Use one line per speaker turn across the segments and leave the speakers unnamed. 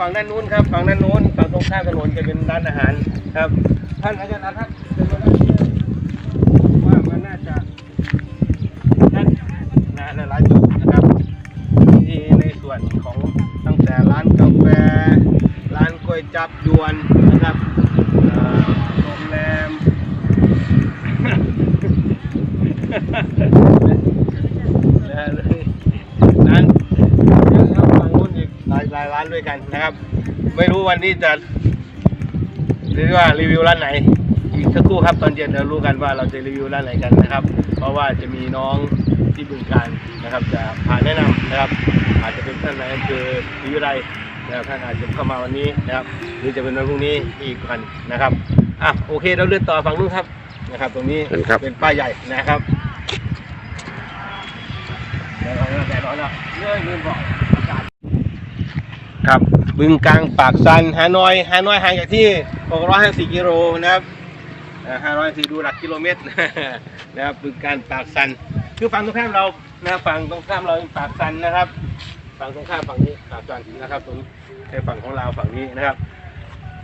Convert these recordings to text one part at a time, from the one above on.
ฝั่งด้านนู้นครับฝั่งด้านนู้นฝั่งตรงข้ามถนนจะเป็นร้านอาหารครับ ท่านอาจารย์น์เดินมาด้านนี้ว่ามันน่าจะนั่นนะหลายจุดนะครับที่ในส่วนของตั้งแต่ร้านกาแฟร้านก๋วยจับยวนนะครับโรงแรม นะฮะร้านเยอะครับฝั่งนู้นอีกหลายหลาย ร้านด้วยกันนะครับ ไม่รู้วันนี้จะเรียกว่ารีวิวร้านไหน อีกสักครู่ครับตอนเย็นเรารู้กันว่าเราจะรีวิวร้านไหนกันนะครับ เพราะว่าจะมีน้องที่บึงการนะครับ จะพาแนะนำนะครับ อาจจะเป็นท่านนายอำเภอวิไลนะครับท่านอาจจะเข้ามาวันนี้นะครับ หรือจะเป็นวันพรุ่งนี้อีกวันนะครับอะโอเคเราเลื่อนต่อฝั่งนู้นครับนะครับ ตรงนี้
เชิญครับ
เป็นป้ายใหญ่นะครับแดดร้อนแล้วแดดร้อนแล้วเลื่อนเลื่อนบอกอากาศ ครับบึงกลางปากซันฮานอยฮานอยห่างจากที่ 654กิโลนะครับห้าร้อยสี่ดูหลักกิโลเมตรนะครับบึงการปากซัน คือฝั่งตรงข้ามเรานะฝั่งตรงข้ามเราเป็นปากซันนะครับ ฝั่งตรงข้ามฝั่งนี้ปากซันนะครับตรงนี้ในฝั่งของเราฝั่งนี้นะครับ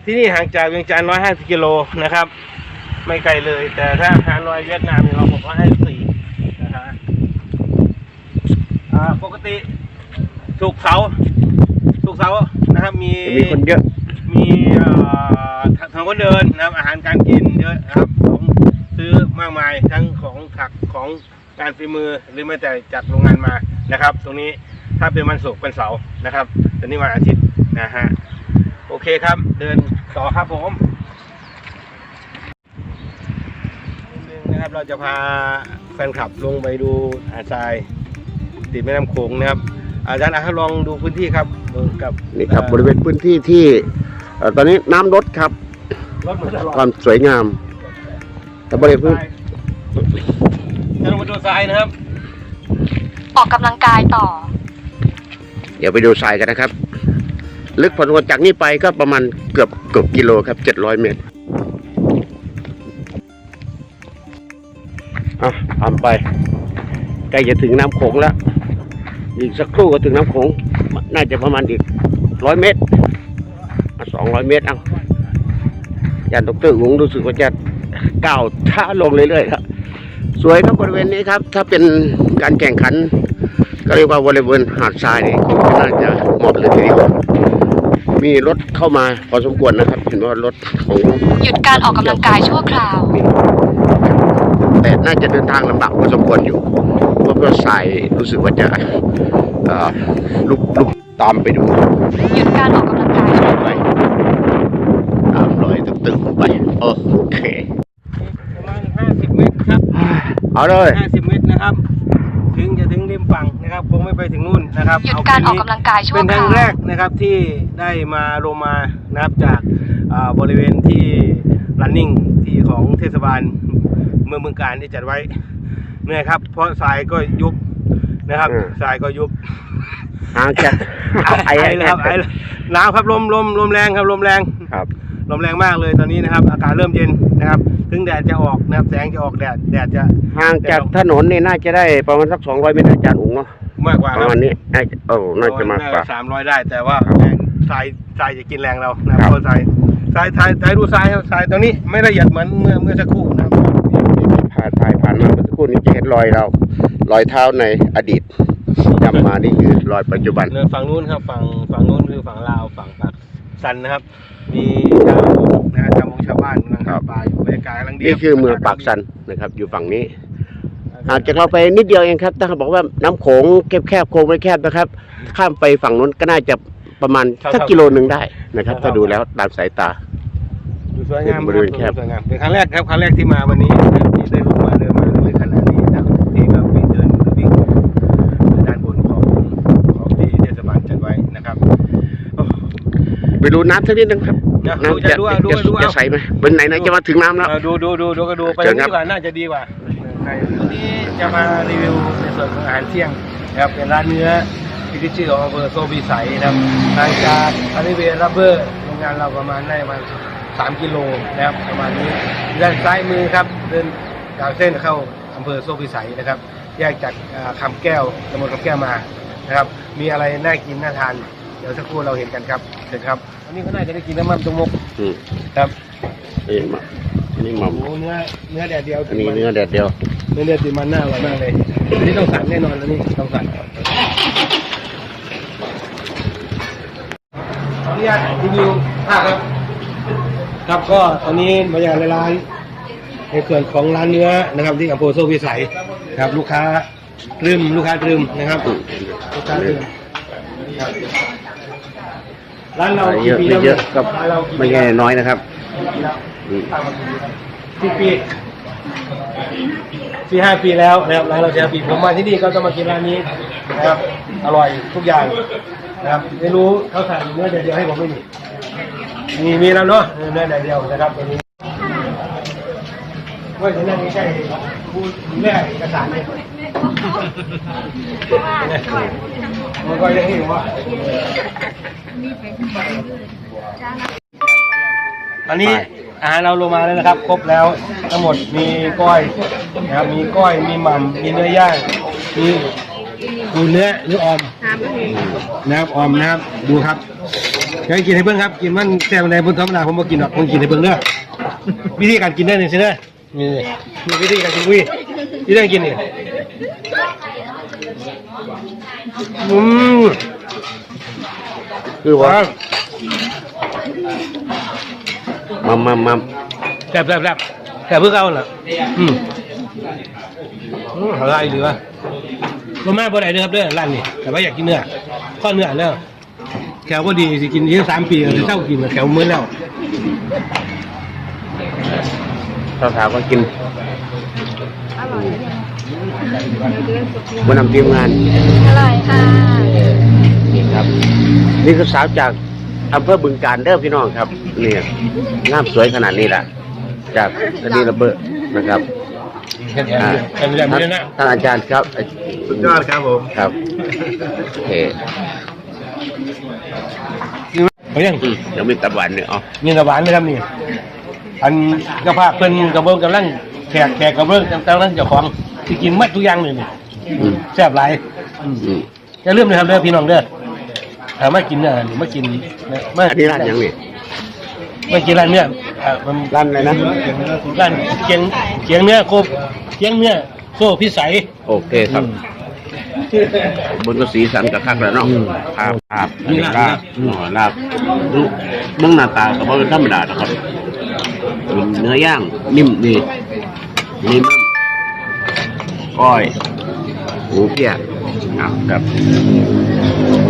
ที่นี่ห่างจากเวียงจันทร์150 กิโลนะครับ ไม่ไกลเลย แต่ถ้าฮานอยเวียดนามเนี่ยเรา654นะฮะอ่ปกติสุกเสา ร์สุกร์เสาร์นะครับมี
จะมีคนเยอะ
มีเอ่อทางคนเดินนะครับอาหารการกินเยอะนะครับของซื้อมากมายทั้งของผักของการฝีมือหรือแม้แต่จากโรงงานมานะครับ ตรงนี้ถ้าเป็นวันศุกร์เป็นเสาร์นะครับแต่นี่วันอาทิตย์นะฮะโอเคครับเดินต่อครับผมนิดนึงนะครับเราจะพาแฟนคลับลงไปดูหาดทรายติดแม่น้ำโขงนะครับ อาจารย์อาลองดูพื้นที่ครับกับ
นี่ครับ
เอ่อบ
ริเวณพื้นที่ที่เอ่อตอนนี้น้ำลดครับ
รถมาตลอด
ความสวยงามแต่บริเวณพื้น
จะลงมาดูทรายนะครับ
ออกกำลังกายต่อ
เดี๋ยวไปดูทรายกันนะครับ ลึกพอสมควรจากนี้ไปก็ประมาณเกือบเกือบกิโลครับเจ็ดร้อยเมตรอะทำไปใกล้จะถึงน้ำโขงแล้ว อีกสักครู่ก็ถึงน้ำโขงน่าจะประมาณอีกร้อยเมตรสองร้อยเมตร เอายานดรหงรู้สึกว่าจะก้าวช้าลงเรื่อยๆครับสวยครับบริเวณนี้ครับ ถ้าเป็นการแข่งขัน ก็เรียกว่าวอลเลย์บอลหาดทรายนี่น่าจะเหมาะเลยทีเดียวมีรถเข้ามาพอสมควรนะครับเห็นว่ารถของ
หยุดการออกกำลังกายชั่วคราว
แต่น่าจะเดินทางลำบากพอสมควรอยู่ เพราะว่าทรายรู้สึกว่าจะเอ่อลุกลุกตามไปดู
หยุดการออกกำลังกายชั่วคราว
ไปตามรอยตึงๆไปโอเค
ประมาณ50เมตรครับ
เอาเลย
50เมตรนะครับถึงจะถึงริมฝั่งนะครับคงไม่ไปถึงนู่นนะครับ
หยุด
เกา
รออก
แค่
กำลังกายชั่ว
เป็น
ค
ครั้
รางว
แรกนะครับที่ได้มาลงมานะครับจากอ่าบริเวณที่ running ที่ของเทศบาลเมืองเมืองการที่จัดไว้ เหนื่อยครับ เพราะทรายก็ยุบนะครับ
อืม
ทรายก็ยุบ
ห่างจาก
ไอเลยครับไอเลยหนาวครับลมลมลมแรงครับลมแรง
ครับ
ลมแรงมากเลยตอนนี้นะครับ อากาศเริ่มเย็นนะครับ ถึงแดดจะออกนะครับ แสงจะออกแดดแดดจะ
ห่างจากถนนนี่น่าจะได้ประมาณสักสองร้อยเมตรอาจารย์อุ๋งเนาะ
มากกว่า
ป
ครั
ระ
บ
มาณนี้น่าจะโอ้น่าจะมากกว่า
สามร้อยได้แต่ว่า
ครับ
แรงทรายทรายจะกินแรงเรานะค
ครั
รับบเพราะทรายทรายทรายทรายดูทรายครับทรายตรงนี้ไม่ละเอียดเหมือนเมื่อเมื่อสักครู่นะครับ
ผ่านถ่าย ผ่านมาเมื่อสักครู่นี้จะเห็นรอยเรา รอยเท้าในอดีตจำมานี่คือรอยปัจจุบัน
เนฝั่งนู้นครับฝั่งฝั่งนู้นคือฝั่งลาวฝั่งปากสันนะครับ มีชาวนะฮะชาวมงชาวบ้านกำลังหาปลาอยู่บรรยากาศกำลังดี
นี่คือเมืองปากสันนะครับ อยู่ฝั่งนี้ห่างจากเราไปนิดเดียวเองครับถ้าเขาบอกว่าน้ำโขงแคบๆโขงไม่แคบนะครับ ข้ามไปฝั่งนู้นก็น่าจะประมาณสักกิโลหนึ่งได้นะครับ ถ้าดูแล้วตามสายตา
ดูสวยงาม
บริเวณแคบ
สวยงามเป็นครั้งแรกครับครั้งแรกที่มาวันนี้ที่ได้ลงมาเดินมาในขณะนี้นะครับที่เราวิ่งเดินวิ่งด้านบนของของที่เทศบาลจัดไว้นะครับโอ้
ไป ดูน้ำสักนิดนึงครับ
นะดู
น้ำ
จะดูเอาดู
จะ
เอาดูเอา
จะใสไหมเป็นไหนๆจะมาถึงน้ำแล้ว
เออดูดูดูดูก็ดูไป
เชิ
ทา
ญ
ง
ครั
นี้
บ
ดีกว่าน่าจะดีกว่าใช่วันนี้จะมารีวิวในส่วนของอาหารเที่ยงนะครับเป็นร้านเนื้อที่ขึ้นชื่อของอำเภอโซบีใสนะครับทางจากอาริเวรับเบอร์โรงงานเราประมาณได้ประมาณสามกิโลนะครับประมาณนี้ด้านซ้ายมือครับเดินจากเส้นเข้าอำเภอโซบีใสนะครับแยกจากอ่าคำแก้วตำบลคำแก้วมานะครับมีอะไรน่ากินน่าทานเดี๋ยวสักครู่เราเห็นกันครับ นะครับอันนี้ก็น่าจะได้กินน้ำมันตรงมก
อืม
ครับ
นี่มาอันนี้หมัม
โอ้เนื้อเนื้อแดดเดียว
อันนี้เนื้อแดดเดียว
เนื้อแดดติดมันหน้าอร่อยมากเลยอันนี้ต้องสั่งแน่นอนแล้วนี่ต้องสั่งขออนุญาตรีวิวภาพครับ ครับก็ตอนนี้มาอย่างในร้านในส่วนของร้านเนื้อนะครับ ที่อำเภอโซ่พิสัยครับ ลูกค้าตรึมลูกค้าตรึมนะครับลูกค้าตรึมค รับร้านเรา
ขายเยอะ
กี่ปี
ไม่
แล้ว
เยอะก็
ร้านเรากี่
ไม่
ปี
ใช่
แล้ว
น้อยนะครับ
ปีแล้ว
อืม
สิบปีสี่ห้าปีแล้วนะครับร้านเราสี่ห้าปีผมมาที่นี่ก็ต้องมากินร้านนี้นะครับ อร่อยทุกอย่างนะครับไม่รู้เขาสั่งเนื้อแดดเดียวให้ผมไม่มีมีมีแล้วเนาะเนื้อแดดเดียวนะครับตัวนี้ว่าจะนั่นไม่ใช่ผู้แม่เอกสารเลย มันก็ยังเห็นว่าอันนี้อาหารเราลงมาแล้วนะครับ ครบแล้วทั้งหมดมีก้อยนะครับมีก้อยมีหม่ำมีเนื้อย่างมีดูเนื้อหรือออมนะครับออมนะครับดูครับอยากให้กินให้เบิ่งครับ กินมันแซ่บในบนธรรมดาผมบ่กินหรอกผมกินให้เบิ่งเด้อวิธีการกินได้นี่สิเด้อนี่นี่วิธีการกินวิวิธีการกินนี่ อืม
คือว่ามัมมัมมัม
แซ่บแซ่บแซ่บแซ่บเพื่อเขาเหรออืมอืมอะไรดีวะบ่มาบ่ได้เด้อครับเด้อร้านนี้แต่ว่าอยากกินเนื้อข้อเนื้อแล้วแขวก็ดีสิกินยี่สามปีก็จะเศร้ากินแขวมื้อแล้ว
สาวๆก็กินมานำทีมงาน
อร่อยค่ะ
นี่ครับ นี่คือสาวจากอำเภอบึงการเด้อพี่น้องครับนี่งามสวยขนาดนี้แหละจากอันนี้ระเบิดนะครับ
แค่นี้
อ่า
แค่นี้ไม่ได้นะ
ท่านอาจารย์ครับ
สุดยอดครับผม
ครับโอเค
เขายัง
อืมเดี๋ยวมีตะวันเนี่ยอ๋อ
มีน้ำหวานไหมครับนี่ อันกระเพาะเพิ่นกระเบื้องกำลังแขกแขกกระเบื้องกำลังเจ้าของที่กินหมัดทุกอย่างเลยนี่
อืม
แซ่บหลายอืม
อืม
อย่าลืมนะครับเด้อพี่น้องเด้อถ้ามากินเนี่ยมากินมา
อันนี้ร้านหยังนี่
มากินร้านเนี่ยอ่ามัน
ร้านอะไรนะ
ร้านเกียงเกียงเนื้อโคบเกียงเนื้อโซ่พิสัย
โอเคครับบนก็สีสันกับคักแล้วเนาะ
อืม
ครับครับ
นี่
นี่
ลา
ลา
บบ
หน่อลาบดูเบื้องหน้าตาก็บ่เป็นธรรมดานะครับ เนเนื้อย่างนิ่มดีนิ่มก้อยหูเปียกครับครับ